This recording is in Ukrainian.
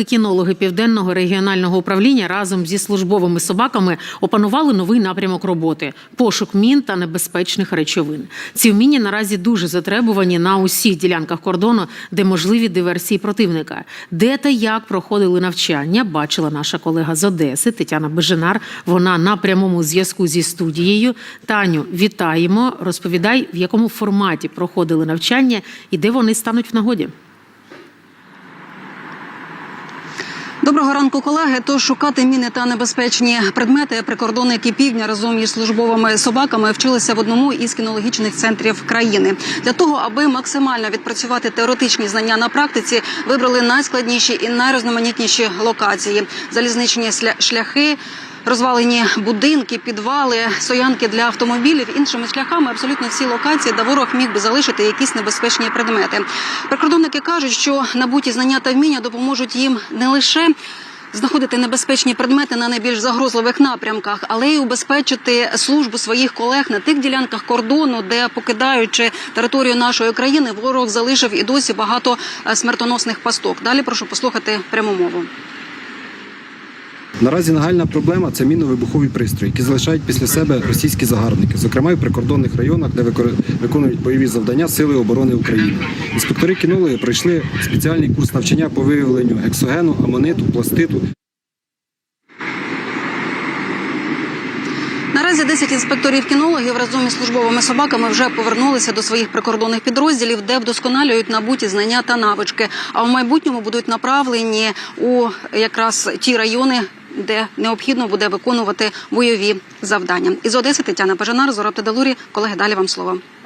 Собаки-кінологи південного регіонального управління разом зі службовими собаками опанували новий напрямок роботи пошук мін та небезпечних речовин. Ці вміння наразі дуже затребувані на усіх ділянках кордону, де можливі диверсії противника. Де та як проходили навчання, бачила наша колега з Одеси Тетяна Беженар. Вона на прямому зв'язку зі студією. Таню, вітаємо. Розповідай, в якому форматі проходили навчання і де вони стануть в нагоді. Доброго ранку, колеги. Тож шукати міни та небезпечні предмети прикордонники півдня разом із службовими собаками вчилися в одному із кінологічних центрів країни. Для того, аби максимально відпрацювати теоретичні знання на практиці, вибрали найскладніші і найрізноманітніші локації: залізничні шляхи. Розвалені будинки, підвали, стоянки для автомобілів іншими шляхами. Абсолютно всі локації, де ворог міг би залишити якісь небезпечні предмети. Прикордонники кажуть, що набуті знання та вміння допоможуть їм не лише знаходити небезпечні предмети на найбільш загрозливих напрямках, але й убезпечити службу своїх колег на тих ділянках кордону, де покидаючи територію нашої країни, ворог залишив і досі багато е, смертоносних пасток. Далі прошу послухати пряму мову. Наразі нагальна проблема це мінно-вибухові пристрої, які залишають після себе російські загарбники, зокрема і в прикордонних районах, де виконують бойові завдання Сили оборони України. Інспектори кінологи пройшли спеціальний курс навчання по виявленню гексогену, амониту, пластиту Наразі 10 інспекторів кінологів разом із службовими собаками вже повернулися до своїх прикордонних підрозділів, де вдосконалюють набуті знання та навички. А в майбутньому будуть направлені у якраз ті райони. Де необхідно буде виконувати бойові завдання із Одеси Тетяна Пажанар, Зороб Тедалурі. Колеги, далі вам слово.